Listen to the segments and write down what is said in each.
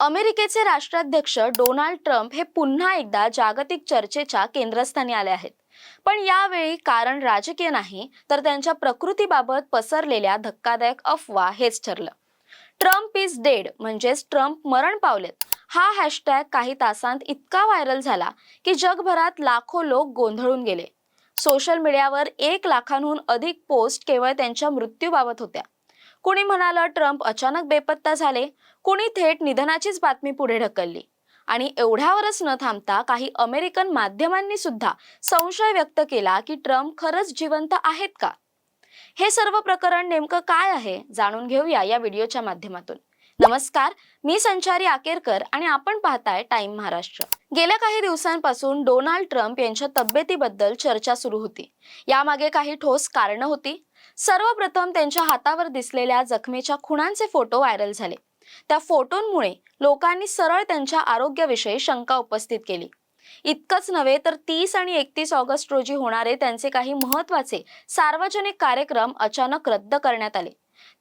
अमेरिकेचे राष्ट्राध्यक्ष Donald Trump हे पुन्हा एकदा जागतिक चर्चेच्या केंद्रस्थानी आले आहेत. पण यावेळी कारण राजकीय नाही तर त्यांच्या प्रकृतीबाबत पसरलेल्या धक्कादायक अफवा हेच ठरलं. ट्रम्प इज डेड म्हणजेच ट्रम्प मरण पावलेत. हा हॅशटॅग काही तासांत इतका व्हायरल झाला की जगभरात लाखो लोक गोंधळून गेले. सोशल मीडियावर एक लाखांहून अधिक पोस्ट केवळ त्यांच्या मृत्यूबाबत होत्या. कुणी म्हणालं ट्रम्प अचानक बेपत्ता झाले? कुणी थेट निधनाचीच बातमी पुढे ढकलली. आणि एवढ्यावरच न थांबता काही अमेरिकन माध्यमांनी सुद्धा संशय व्यक्त केला की ट्रम्प खरंच जिवंत आहेत का? हे सर्व प्रकरण नेमकं काय आहे जाणून घेऊया या व्हिडिओच्या माध्यमातून. नमस्कार मी संचारी आकेरकर आणि आपण पाहताय टाइम महाराष्ट्र. गेल्या काही दिवसांपासून डोनाल्ड ट्रम्प यांच्या तब्येतीबद्दल चर्चा सुरू होती. यामागे काही ठोस कारणं होती. सर्वप्रथम त्यांच्या हातावर दिसलेल्या जखमेच्या खुणांचे फोटो व्हायरल झाले. त्या फोटोंमुळे लोकांनी सरळ त्यांच्या आरोग्याविषयी शंका उपस्थित केली. इतकंच नव्हे तर तीस आणि एकतीस ऑगस्ट रोजी होणारे त्यांचे काही महत्त्वाचे सार्वजनिक कार्यक्रम अचानक रद्द करण्यात आले.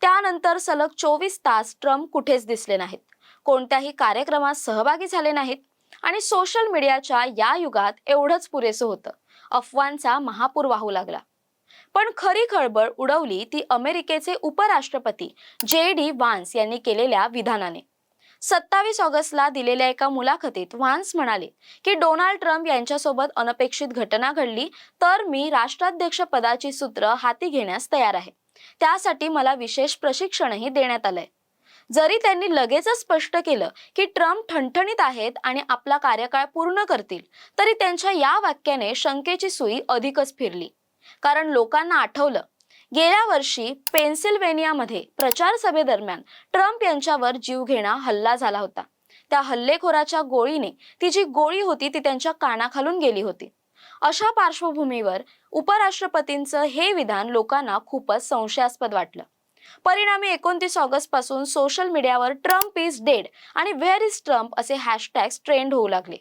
त्यानंतर सलग चोवीस तास ट्रम्प कुठेच दिसले नाहीत. कोणत्याही कार्यक्रमात सहभागी झाले नाहीत आणि सोशल मीडियाच्या या युगात एवढंच पुरेसं होतं. अफवांचा महापूर वाहू लागला. पण खरी खळबळ उडवली ती अमेरिकेचे उपराष्ट्रपती जे डी वान्स यांनी केलेल्या विधानाने. सत्तावीस ऑगस्टला दिलेल्या एका मुलाखतीत वान्स म्हणाले की डोनाल्ड ट्रम्प यांच्यासोबत अनपेक्षित घटना घडली तर मी राष्ट्राध्यक्ष पदाची सूत्र हाती घेण्यास तयार आहे. त्यासाठी मला विशेष प्रशिक्षणही देण्यात आलंय. जरी त्यांनी लगेचच स्पष्ट केलं की ट्रम्प ठणठणीत आहेत आणि आपला कार्यकाळ पूर्ण करतील तरी त्यांच्या या वाक्याने शंकेची सुई अधिकच फिरली. कारण लोकांना आठवलं. गेल्या वर्षी पेन्सिल्वेनियामध्ये प्रचार सभेदरम्यान ट्रम्प यांच्यावर जीवघेणा हल्ला झाला होता. त्या हल्लेखोराच्या गोळीने ती जी गोळी होती ती त्यांच्या कानाखालून गेली होती. अशा पार्श्वभूमीवर उपराष्ट्रपतींचं हे विधान लोकांना खूपच संशयास्पद वाटलं. परिणामी एकोणतीस ऑगस्टपासून सोशल मीडियावर ट्रम्प इज डेड आणि व्हेअर इज ट्रम्प असे हॅशटॅग ट्रेंड होऊ लागले.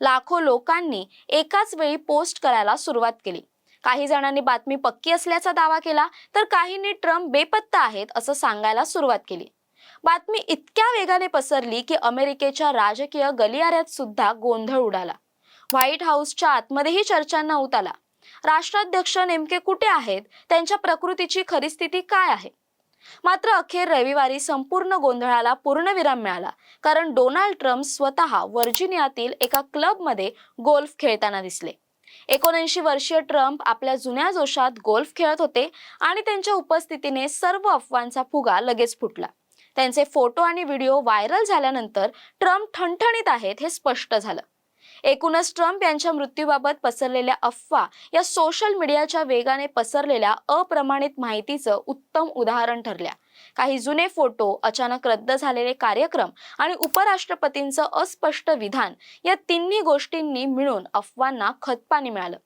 लाखो लोकांनी एकाच वेळी पोस्ट करायला सुरुवात केली. काही जणांनी बातमी पक्की असल्याचा दावा केला तर काहींनी ट्रम्प बेपत्ता आहेत असं सांगायला सुरुवात केली. बातमी इतक्या वेगाने पसरली की अमेरिकेच्या राजकीय गलियाऱ्यात सुद्धा गोंधळ उडाला. व्हाईट हाऊसच्या आतमध्येही चर्चांना उत आला. राष्ट्राध्यक्ष नेमके कुठे आहेत? त्यांच्या प्रकृतीची खरी स्थिती काय आहे? मात्र अखेर रविवारी संपूर्ण गोंधळाला पूर्णविराम मिळाला कारण डोनाल्ड ट्रम्प स्वतः व्हर्जिनियातील एका क्लबमध्ये गोल्फ खेळताना दिसले. एकोणऐंशी वर्षीय ट्रम्प आपल्या जुन्या जोशात गोल्फ खेळत होते आणि त्यांच्या उपस्थितीने सर्व अफवांचा फुगा लगेच फुटला. त्यांचे फोटो आणि व्हिडिओ व्हायरल झाल्यानंतर ट्रम्प ठणठणीत आहेत हे स्पष्ट झालं. एकूणच ट्रम्प यांच्या मृत्यूबाबत पसरलेल्या अफवा या सोशल मीडियाच्या वेगाने पसरलेल्या अप्रमाणित माहितीचं उत्तम उदाहरण ठरल्या. काही जुने फोटो अचानक रद्द झालेले कार्यक्रम आणि उपराष्ट्रपतींचं अस्पष्ट विधान या तिन्ही गोष्टींनी मिळून अफवांना खतपाणी मिळालं.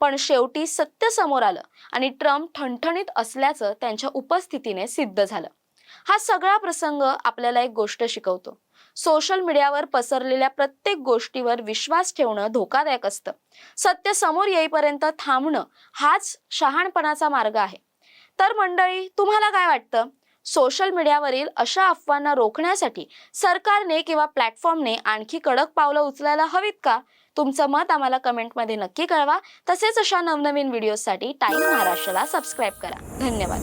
पण शेवटी सत्य समोर आलं आणि ट्रम्प ठणठणीत असल्याचं त्यांच्या उपस्थितीने सिद्ध झालं. हा सगळा प्रसंग आपल्याला एक गोष्ट शिकवतो. सोशल मीडियावर पसरलेल्या प्रत्येक गोष्टीवर विश्वास ठेवणं धोकादायक असतं. सत्य समोर येईपर्यंत थांबणं हाच शहाणपणाचा मार्ग आहे. तर मंडळी तुम्हाला काय वाटतं? सोशल मीडियावरील अशा अफवांना रोखण्यासाठी सरकारने किंवा प्लॅटफॉर्मने आणखी कडक पावलं उचलायला हवीत का? तुमचं मत आम्हाला कमेंटमध्ये नक्की कळवा. तसेच अशा नवनवीन व्हिडिओसाठी टाइम महाराष्ट्राला सबस्क्राईब करा. धन्यवाद.